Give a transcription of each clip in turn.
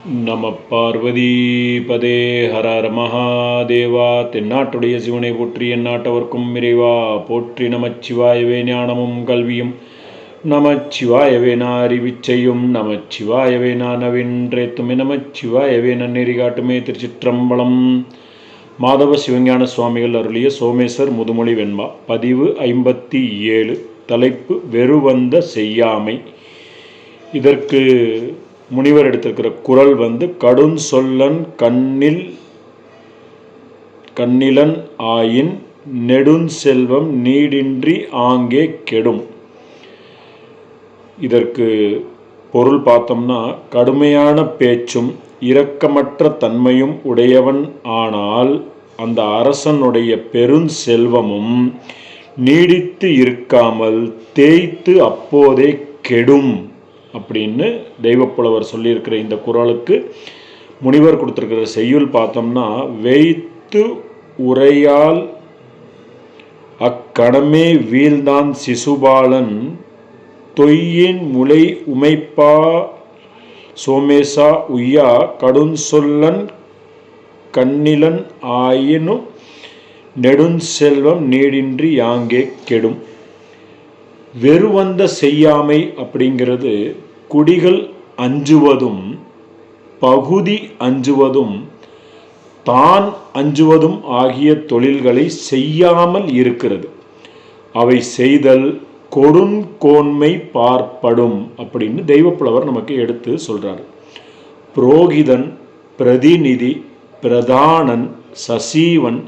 நம பார்வதி பதே ஹர மகாதேவா தென்னாட்டுடைய சிவனை போற்றி எந்நாட்டவர்க்கும் இறைவா போற்றி நமச்சிவாயவே ஞானமும் கல்வியும் நமச்சிவாயவே நான் அறிவிச்சையும் நமச்சிவாயவே நான் நவின்றேத்துமே நமச்சிவாயவே நன்னெறி காட்டுமே திருச்சிற்றம்பலம். மாதவ சிவஞான சுவாமிகள் அருளிய சோமேஸ்வர் முதுமொழி வெண்பா பதிவு ஐம்பத்தி ஏழு தலைப்பு வெறுவந்த செய்யாமை. இதற்கு முனிவர் எடுத்திருக்கிற குரல் வந்து கடும் சொல்லன் கண்ணில் கண்ணிலன் ஆயின் நெடுஞ்செல்வம் நீடின்றி ஆங்கே கெடும். இதற்கு பொருள் பார்த்தோம்னா கடுமையான பேச்சும் இரக்கமற்ற தன்மையும் உடையவன் ஆனால் அந்த அரசனுடைய பெருஞ்செல்வமும் நீடித்து இருக்காமல் தேய்த்து அப்போதே கெடும். அப்படின்னு தெய்வப்புலவர் சொல்லியிருக்கிற இந்த குரலுக்கு முனிவர் கொடுத்துருக்கிற செய்யுள் பார்த்தோம்னா வைத்து உரையால் அக்கணமே வீழ்ந்தான் சிசுபாலன் தொய்யின் முளை உமைப்பா சோமேசா உய்யா கடுஞ்சொல்லன் கண்ணிலன் ஆயினும் நெடுஞ்செல்வம் நீடின்றி யாங்கே கெடும். வெறுவந்த செய்யாமை அப்படிங்கிறது குடிகள் அஞ்சுவதும் பகுதி அஞ்சுவதும் தான் அஞ்சுவதும் ஆகிய தொழில்களை செய்யாமல் இருக்கிறது. அவை செய்தல் கொடுங்கோன்மை பார்ப்படும் அப்படின்னு தெய்வப்புலவர் நமக்கு எடுத்து சொல்கிறார் புரோகிதன் பிரதிநிதி பிரதானன் சசீவன்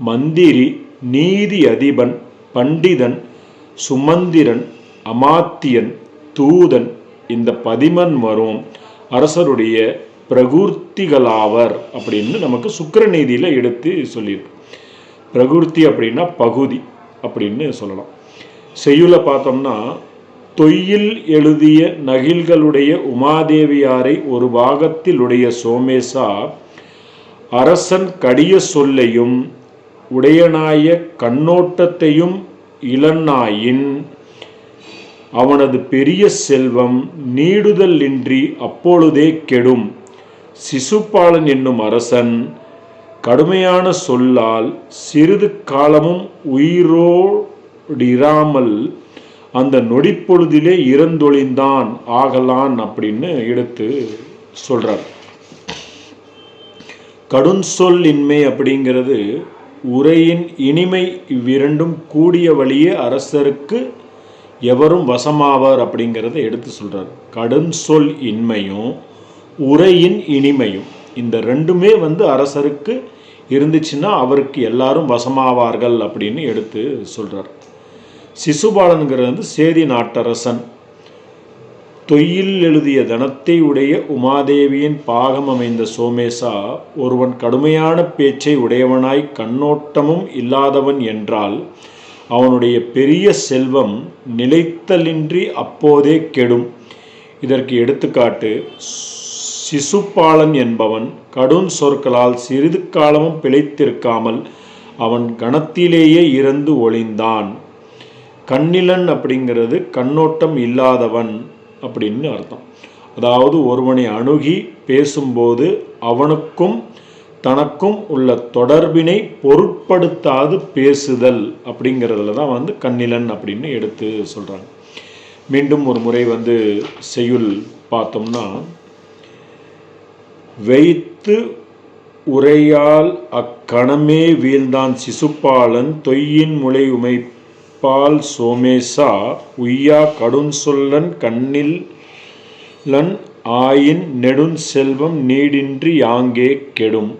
மந்திரி நீதி அதிபன் பண்டிதன் சுமந்திரன் அமாத்தியன் தூதன் இந்த பதிமன் வரும். அரசருடைய பிரகூர்த்திகளாவர் அப்படின்னு நமக்கு சுக்கரநீதியில் எடுத்து சொல்லியிருக்கு. பிரகூர்த்தி அப்படின்னா பகுதி அப்படின்னு சொல்லலாம். செய்யுளை பார்த்தோம்னா தொய்யில் எழுதிய நகில்களுடைய உமாதேவியாரை ஒரு பாகத்திலுடைய சோமேசா அரசன் கடிய சொல்லையும் உடையனாய கண்ணோட்டத்தையும் இளநாயின் அவனது பெரிய செல்வம் நீடுதல் இன்றி அப்பொழுதே கெடும். சிசுபாலன் என்னும் அரசன் கடுமையான சொல்லால் சிறிது காலமும் உயிரோடிராமல் அந்த நொடிப்பொழுதிலே இறந்தொழிந்தான். ஆகலான் அப்படின்னு எடுத்து சொல்றார். கடுஞ்சொல் இன்மை அப்படிங்கிறது உரையின் இனிமை இவ்விரண்டும் கூடிய வழியே அரசருக்கு எவரும் வசமாவார் அப்படிங்கிறத எடுத்து சொல்கிறார் கடும் சொல் இன்மையும் உரையின் இனிமையும். இந்த ரெண்டுமே வந்து அரசருக்கு இருந்துச்சுன்னா அவருக்கு எல்லாரும் வசமாவார்கள் அப்படின்னு எடுத்து சொல்கிறார் சிசுபாலனுங்கிறது வந்து சேதி நாட்டரசன். தொய்யில் எழுதிய தனத்தை உடைய உமாதேவியின் பாகம் அமைந்த சோமேசா ஒருவன் கடுமையான பேச்சை உடையவனாய் கண்ணோட்டமும் இல்லாதவன் என்றால் அவனுடைய பெரிய செல்வம் நிலைத்தலின்றி அப்போதே கெடும். இதற்கு எடுத்துக்காட்டு சிசுபாலன் என்பவன் கடும் சொற்களால் சிறிது காலமும் பிழைத்திருக்காமல் அவன் கணத்திலேயே இறந்து ஒளிந்தான். கண்ணிலன் அப்படிங்கிறது கண்ணோட்டம் இல்லாதவன் அப்படின்னு அர்த்தம். அதாவது ஒருவனை அணுகி பேசும்போது அவனுக்கும் தனக்கும் உள்ள தொடர்பினை பொருட்படுத்தாது பேசுதல் அப்படிங்கிறதுல தான் வந்து கண்ணிலன் அப்படின்னு எடுத்து சொல்கிறாங்க மீண்டும் ஒரு முறை வந்து செய்யுள் பார்த்தோம்னா வைத்து உரையால் அக்கணமே வீழ்ந்தான் சிசுப்பாலன் தொய்யின் முளை உமைப்பால் சோமேசா உய்யா கடும் சொல்லன் கண்ணில் லன் ஆயின் நெடுஞ் செல்வம் நீடின்றி யாங்கே கெடும்.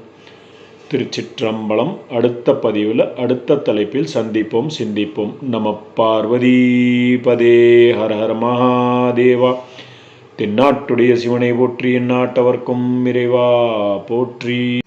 திருச்சிற்றம்பலம் அடுத்த பதிவில் அடுத்த தலைப்பில் சந்திப்போம் சிந்திப்போம். நம பார்வதி பதே ஹர ஹர மகாதேவா. தென்னாட்டுடைய சிவனை போற்றி எந்நாட்டவர்க்கும் இறைவா போற்றி.